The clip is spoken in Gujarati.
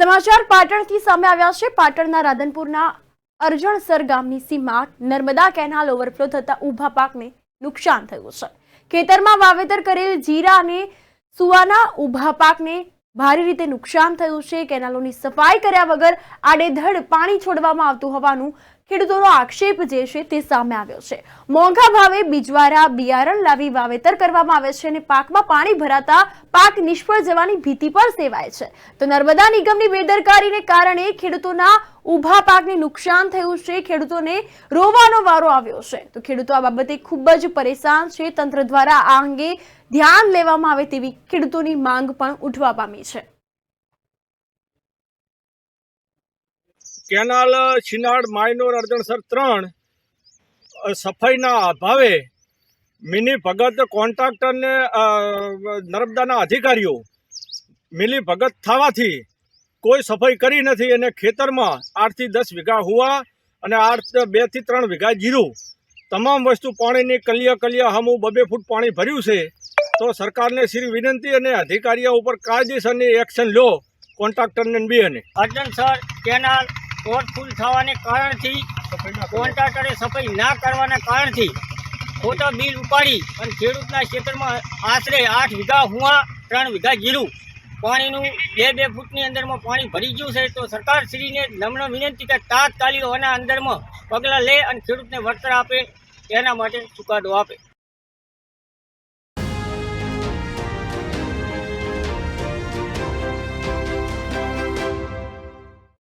સમાચાર પાટણથી સામે આવ્યા છે. પાટણના રાધનપુરના અરજણસર ગામની સીમા નર્મદા કેનાલ ઓવરફ્લો થતા ઊભા પાકને નુકસાન થયું છે. ખેતરમાં વાવેતર કરેલ જીરા અને સુવાના ઊભા પાકને ભારે રીતે નુકસાન થયું છે. કેનાલોની સફાઈ કર્યા વગર આડેધડ પાણી છોડવામાં આવતું હોવાનું ખેડૂતોનો આક્ષેપ જે છે તે સામે આવ્યો છે. મોંઘા ભાવે બીજવારા બિયારણ લાવી વાવેતર કરવામાં આવે છે અને પાકમાં પાણી ભરાતા પાક નિષ્ફળ જવાની ભીતિ પણ સેવાય છે. તો નર્મદા નિગમની બેદરકારીને કારણે ખેડૂતોના ઊભા પાકને નુકસાન થયું છે. ખેડૂતોને રોવાનો વારો આવ્યો છે. તો ખેડૂતો આ બાબતે ખૂબ જ પરેશાન છે. તંત્ર દ્વારા આ અંગે ધ્યાન લેવામાં આવે તેવી ખેડૂતોની માંગ પણ ઉઠવા પામી છે. કેનાલ છીનાડ માયનોર અર્જણસર ત્રણ સફાઈના અભાવે મિની ભગત કોન્ટ્રાક્ટરને નર્મદાના અધિકારીઓ મિલી ભગત થવાથી કોઈ સફાઈ કરી નથી અને ખેતરમાં આઠથી દસ વીઘા હુવા અને આઠ, બેથી ત્રણ વીઘા જીરું, તમામ વસ્તુ પાણીની કલિયા કલિયા હમું બબે ફૂટ પાણી ભર્યું છે, તો સરકારને શ્રી વિનંતી અને અધિકારીઓ ઉપર કાયદેસરની એક્શન લો. કોન્ટ્રાક્ટરને બી અને અર્જન સર કેનાલ ઓવરફુલ થવાને કારણથી કોન્ટ્રાક્ટરે સફાઈ ના કરવાના કારણથી ખોટા બિલ ઉપાડી અને ખેડૂતના ક્ષેત્રમાં આશરે આઠ વીઘા હુઆ ત્રણ વીઘા જીરું પાણીનું બે બે ફૂટની અંદરમાં પાણી ભરી ગયું છે તો સરકારશ્રીને નમ્ર વિનંતી કે તાત્કાલિક આના અંદરમાં પગલાં લે અને ખેડૂતને વળતર આપે એના માટે ચુકાદો આપે.